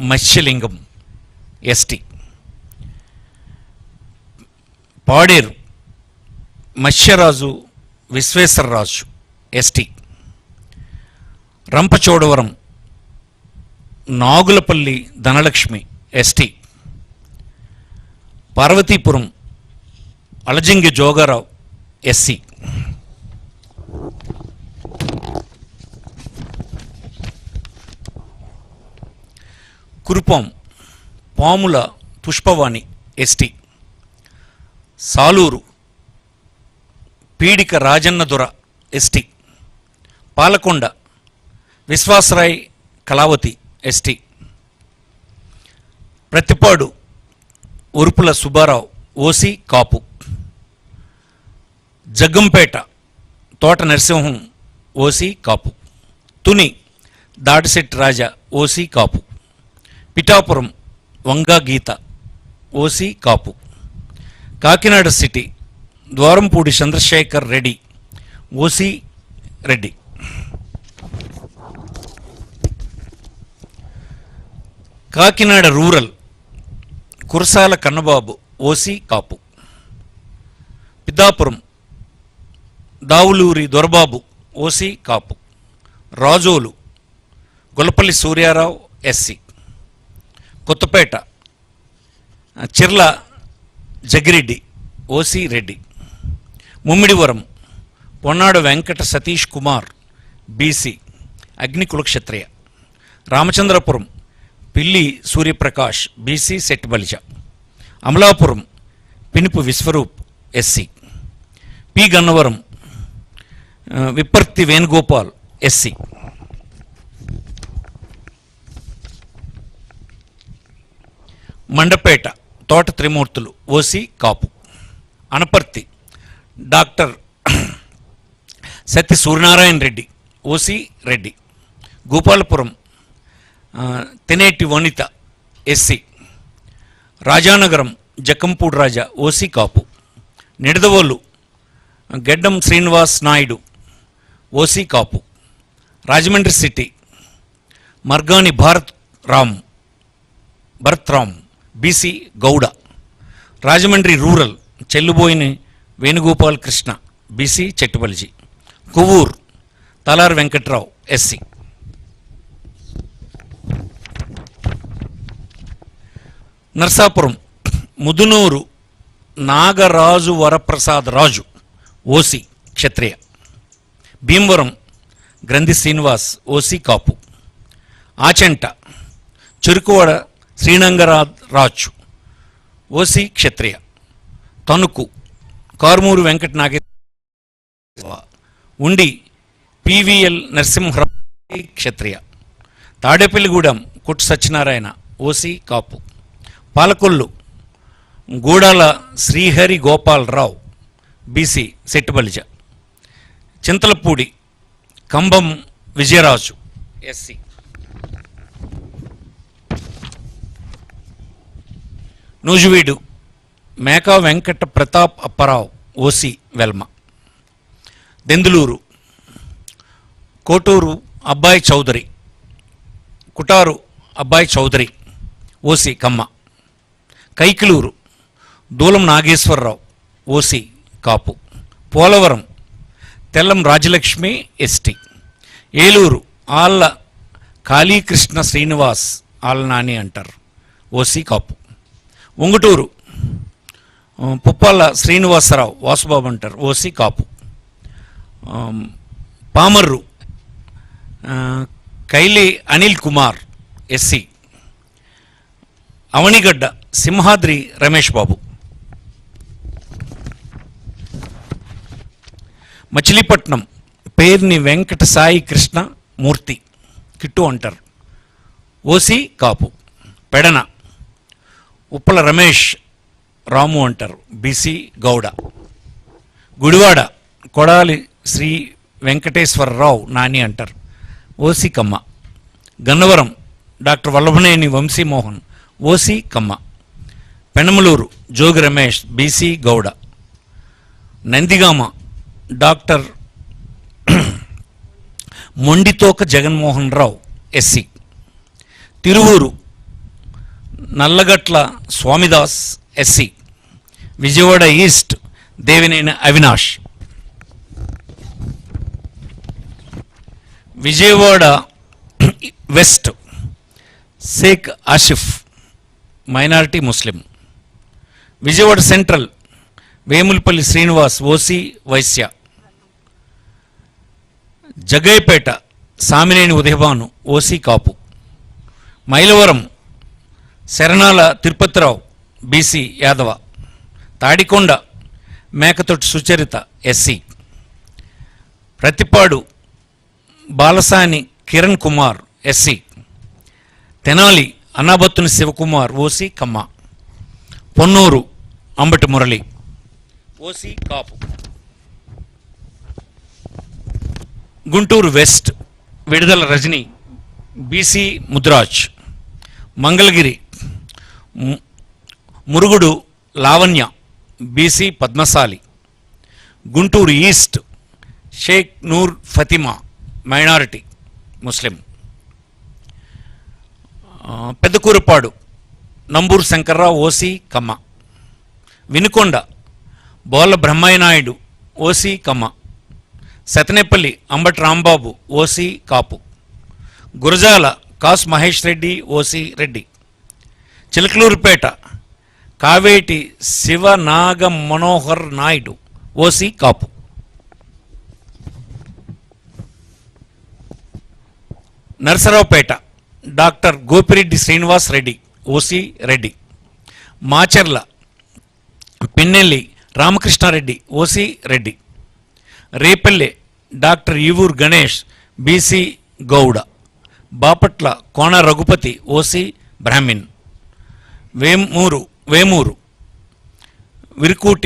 Matsyalingam ST. Paderu Matsyaraju Visweswararaju ST. Rampachodavaram Nagulapalli Dhanalakshmi ST. Parvathipuram Alajangi Jogarao SC. Kurupam Pamula Pushpavani ST. Saluru Peedika Rajannadora ST. Palakonda Viswasarai Kalavathi ST. Prathipadu Urupula Subbarao OC Kapu. Jaggampeta Thota Narasimham OC Kapu. Tuni Dadisetti Raja OC Kapu. Pithapuram Vanga Geetha OC Kapu. Kakinada city Dwarampudi Chandrasekhar Reddy OC Reddy. Kakinada rural Kurasala Kannababu OC Kapu. Pithapuram Davuluri Dorababu OC Kapu. Razole Gollapalli Suryarao SC. Kothapeta Chirla Jaggireddy OC Reddy. Mummidivaram Ponnada Venkata Satish Kumar BC Agni Kulakshatriya. Ramachandrapuram Pilli Suryaprakash BC Setti Balija. Amalapuram Pinipe Viswarup SC. P. Gannavaram Vipparthi Venugopal SC. Mandapeta Thota Trimurthulu OC Kapu. Anaparthi doctor Satya Suryanarayana Reddy OC Reddy. Gopalapuram Taneti Taneti Vanitha SC. Rajanagaram Jakkampudi Raja OC Kapu. Nidadavolu Geddam Srinivas Naidu OC Kapu. Rajahmundry city Margani Bharath Ram Bharath Ram. BC Gouda. Rajahmundry rural Chelluboina Venugopal Krishna BC Chettubalija Kovvur Talari Venkatrao SC Narsapuram Mudunuri Nagaraju Varaprasad Raju OC Kshatriya. Bhimavaram Grandhi Srinivas OC Kapu. Achanta Cherukuvada Srinangara Raju OC Kshatriya Tanuku Karumuri Venkata Nageswara Undi PVL Narasimharao Kshatriya Tadepalligudem Kottu Satyanarayana OC Kapu Palakollu Gudala Srihari Gopalarao BC Settibalija Chintalapudi Kambham Vijayaraju SC. Nuzvid Meka Venkata Pratap Apparao OC Velama. Denduluru Kotaru Abbayi Chowdary Kotaru Abbayi Chowdary OC Kamma. Kaikaluru Dulam Nageswararao OC Kapu. Polavaram Tellam Rajyalakshmi ST. Eluru Alla Kalikrishna Srinivas Alla Nani అంటారు OC Kapu. Unguturu. Puppala Srinivasarao Vasubabu అంటారు OC Kapu. Pamarru Kaile Anil Kumar SC. Avanigadda Simhadri Ramesh Babu. Machilipatnam Perni Venkata Sai Krishna Murthy Kittu అంటారు. OC Kapu. Pedana Uppala Ramesh Ramu అంటారు BC Gowda. Gudivada Kodali Sri Venkateswararao Nani అంటారు OC Kamma. Gannavaram doctor Vallabhaneni Vamsimohan OC Kamma. Penamaluru Jogi Ramesh BC Gouda. Nandigama doctor Monditoka Jaganmohan Rao SC Tiruvuru Nallagatla Swamidas SC Vijayawada east Devineni Avinash. Vijayawada west Sheikh Asif minority ముస్లిం. Vijayawada central Vemulapalli Srinivas OC Vysya. Jaggayyapeta Samineni Udayabhanu OC Kapu. Mylavaram Saranala Tirupathirao BC Yadava Tadikonda Mekathoti Sucharitha SC Prathipadu Balasani Kiran Kumar SC Tenali Annabathuni Sivakumar OC Kamma. Ponnuru Ambati Murali OC Kapu. Guntur west Vidadala Rajini BC Mudiraj. Mangalagiri Murugudu Lavanya BC Padmasali. Guntur east Shaik Noor Fatima minority Muslim. Peddakurapadu Namburu Shankarrao OC Kamma. Vinukonda Bolla Brahmanaidu OC Kamma. Sattenapalli Ambati Rambabu OC Kapu. Gurazala Kasu Mahesh Reddy OC Reddy. Chilakaluripet Kaveti Sivanaga Manohar Naidu OC Kapu. Narasaraopet doctor Gopireddy Srinivas Reddy OC Reddy. Macherla Pinnelli Ramakrishnareddy OC Reddy. Repalle doctor Evuru Ganesh BC Gowda. Bapatla Kona Raghupathi OC Brahmin Vemuru Vemuru. Varikuti